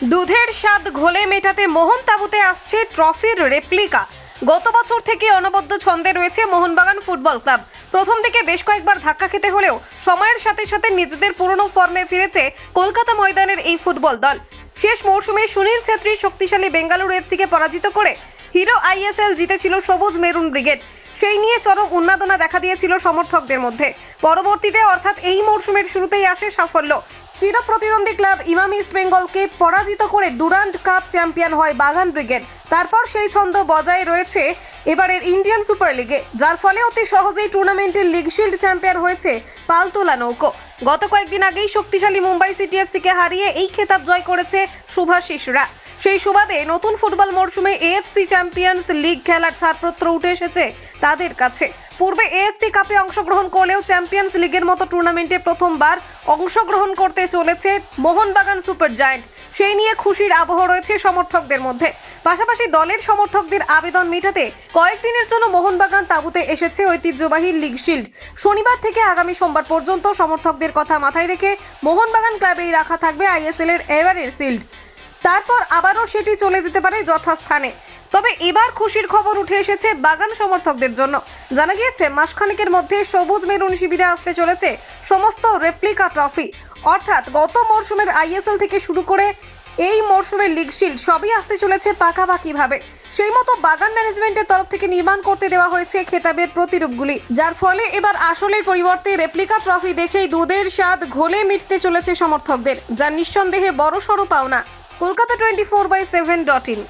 দুধের স্বাদ ঘোলে মেটাতে মোহন তাবুতে আসছে ট্রফির রেপ্লিকা গত বছর থেকে অনবদ্য ছন্দে রয়েছে মোহনবাগান ফুটবল ক্লাব। প্রথম দিকে বেশ কয়েকবার ধাক্কা খেতে হলেও সময়ের সাথে সাথে নিজেদের পুরনো ফর্মে ফিরেছে কলকাতা ময়দানের এই ফুটবল দল। শেষ মৌসুমে সুনীল ছেত্রী শক্তিশালী বেঙ্গালুরু এফসিকে পরাজিত করে হিরো আইএসএল জিতেছিল সবুজ মেরুন ব্রিগেড। সেই নিয়ে চরম উন্মাদনা দেখা দিয়েছিল সমর্থকদের মধ্যে। পরবর্তীতে অর্থাৎ এই মরশুমের শুরুতেই আসে সাফল্য। চিরপ্রতিদ্বন্দ্বী ক্লাব ইমাম ইস্ট বেঙ্গলকে পরাজিত করে ডুরান্ড কাপ চ্যাম্পিয়ন হয় বাগান ব্রিগেড। তারপর সেই ছন্দ বজায় রয়েছে এবারের ইন্ডিয়ান সুপার লিগে, যার ফলে অতি সহজেই টুর্নামেন্টের লিগ শিল্ড চ্যাম্পিয়ন হয়েছে পালতোলা নৌকো। গত কয়েকদিন আগেই শক্তিশালী মুম্বাই সিটি এফসিকে হারিয়ে এই খেতাব জয় করেছে শুভাশিসরা। সেই সুবাদে নতুন ফুটবল মরশুমে এএফসি চ্যাম্পিয়ন্স লিগ খেলার ছাড়পত্র উঠে এসেছে তাদের কাছে। পূর্বে এএফসি কাপে অংশগ্রহণ করলেও চ্যাম্পিয়ন্স লিগের মতো টুর্নামেন্টে প্রথমবার অংশগ্রহণ করতে চলেছে মোহনবাগান সুপার জায়েন্ট। সেই নিয়ে খুশির আবহ রয়েছে সমর্থকদের মধ্যে। পাশাপাশি দলের সমর্থকদের আবেদন মেটাতে কয়েকদিনের জন্য মোহনবাগান তাঁবুতে এসেছে ঐতিহ্যবাহী লিগ শিল্ড। শনিবার থেকে আগামী সোমবার পর্যন্ত সমর্থকদের কথা মাথায় রেখে মোহনবাগান ক্লাবেই রাখা থাকবে আইএসএল এর এবারের শিল্ড। তারপর আবারও সেটি চলে যেতে পারে যথাস্থানে। তবে এবার খুশির খবর উঠে এসেছে বাগান সমর্থকদের জন্য। জানা গিয়েছে, মাসখানেকের মধ্যে সবুজ মেরুন শিবিরে আসতে চলেছে সমস্ত রেপ্লিকা ট্রফি। অর্থাৎ গত মরশুমের আইএসএল থেকে শুরু করে এই মরশুমের লিগ শিল্ড সবই আসতে চলেছে পাকাপাকিভাবে। সেই মতো বাগান ম্যানেজমেন্টের তরফ থেকে নির্মাণ করতে দেওয়া হয়েছে খেতাবের প্রতিরূপগুলি, যার ফলে এবার আসলের পরিবর্তে রেপ্লিকা ট্রফি দেখেই দুধের স্বাদ ঘোলে মিটতে চলেছে সমর্থকদের যা নিঃসন্দেহে বড় সড়ো পাওনা। Kolkata twenty four by seven dot in